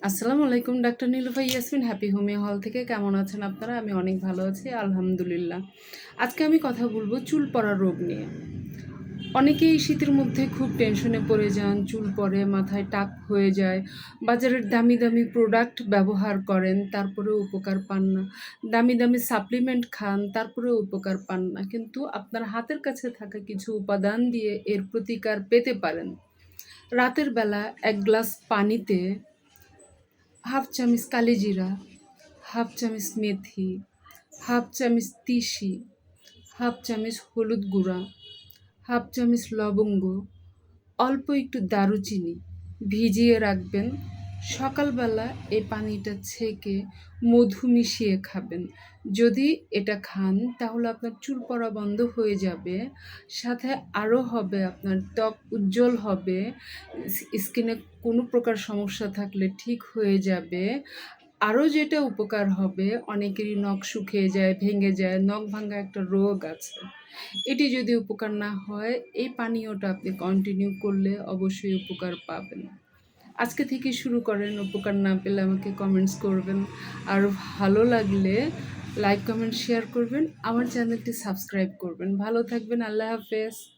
আসসালামু আলাইকুম, doctor Nilufa Yasmin happy homeo hall থেকে। কেমন আছেন আপনারা? আমি অনেক ভালো আছি, আলহামদুলিল্লাহ। আজকে আমি কথা বলব চুল পড়া রোগ নিয়ে। অনেকেই শীতের মধ্যে খুব টেনশনে পড়ে যান, চুল পড়ে, মাথায় টাক হয়ে যায়, বাজারের দামি দামি প্রোডাক্ট ব্যবহার করেন, তারপরেও উপকার পান না। দামি দামি সাপ্লিমেন্ট খান, তারপরেও উপকার পান না। কিন্তু আপনার হাতের কাছে থাকা কিছু উপাদান দিয়ে এর প্রতিকার পেতে পারেন। রাতের বেলা এক গ্লাস পানিতে হাফ চামচ কালিজিরা হাফ চামচ মেথি, হাফ চামচ তিসি, হাফ চামচ হলুদ গুঁড়া, হাফ চামচ লবঙ্গ, অল্প একটু দারুচিনি ভিজিয়ে রাখবেন। সকালবেলা এই পানিটা ছেঁকে মধু মিশিয়ে খাবেন। যদি এটা খান, তাহলে আপনার চুল পড়া বন্ধ হয়ে যাবে, সাথে আরও হবে আপনার ত্বক উজ্জ্বল হবে, স্কিনে কোনো প্রকার সমস্যা থাকলে ঠিক হয়ে যাবে। আরও যেটা উপকার হবে, অনেকেরই নখ শুকিয়ে যায়, ভেঙে যায়, নখ ভাঙা একটা রোগ আছে। এটি যদি উপকার না হয়, এই পানীয়টা আপনি কন্টিনিউ করলে অবশ্যই উপকার পাবেন। আজকে থেকে শুরু করেন, উপকার না পেলে আমাকে কমেন্টস করবেন। আর ভালো লাগলে লাইক কমেন্ট শেয়ার করবেন। আমার চ্যানেলটি সাবস্ক্রাইব করবেন। ভালো থাকবেন, আল্লাহ হাফেজ।